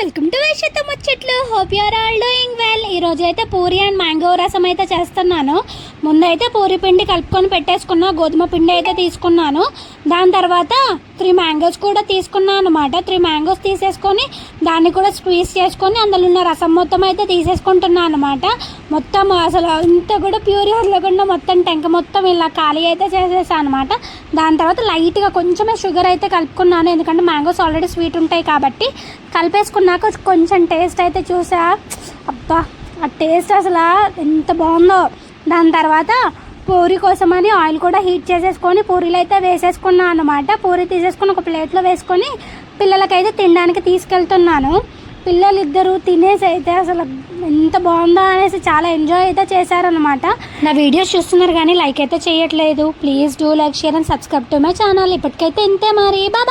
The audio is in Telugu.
వెల్కమ్ టు వైశ్యత ముచ్చట్లు. Hope you're all doing well ఈరోజు అయితే పూరి అండ్ మ్యాంగో రసం అయితే చేస్తున్నాను. ముందైతే పూరి పిండి కలుపుకొని పెట్టేసుకున్న గోధుమ పిండి అయితే తీసుకున్నాను. దాని తర్వాత త్రీ మ్యాంగోస్ కూడా తీసుకున్నాను అనమాట త్రీ మ్యాంగోస్ తీసేసుకొని దాన్ని కూడా స్క్వీజ్ చేసుకొని అందులో ఉన్న రసం మొత్తం అయితే తీసేసుకుంటున్నాను అనమాట మొత్తం అసలు అంతా కూడా ప్యూర్ లేకుండా మొత్తం టెంక మొత్తం ఇలా ఖాళీ అయితే చేసేసాను అనమాట దాని తర్వాత లైట్గా కొంచెమే షుగర్ అయితే కలుపుకున్నాను. ఎందుకంటే మ్యాంగోస్ ఆల్రెడీ స్వీట్ ఉంటాయి కాబట్టి కలిపేసుకున్నాక కొంచెం టేస్ట్ అయితే చూసా. అబ్బా ఆ టేస్ట్ అసలు ఎంత బాగుందో. దాని తర్వాత పూరి కోసమని ఆయిల్ కూడా హీట్ చేసేసుకొని పూరీలు అయితే వేసేసుకున్నాను అనమాట పూరి తీసేసుకొని ఒక ప్లేట్లో వేసుకొని పిల్లలకైతే తినడానికి తీసుకెళ్తున్నాను. పిల్లలు ఇద్దరు తినేసి అయితే అసలు ఎంత బాగుందో అనేసి చాలా ఎంజాయ్ అయితే చేశారనమాట నా వీడియోస్ చూస్తున్నారు కానీ లైక్ అయితే చేయట్లేదు. Please do like share and subscribe to my channel. ఇప్పటికైతే ఇంతే మరి. బాబా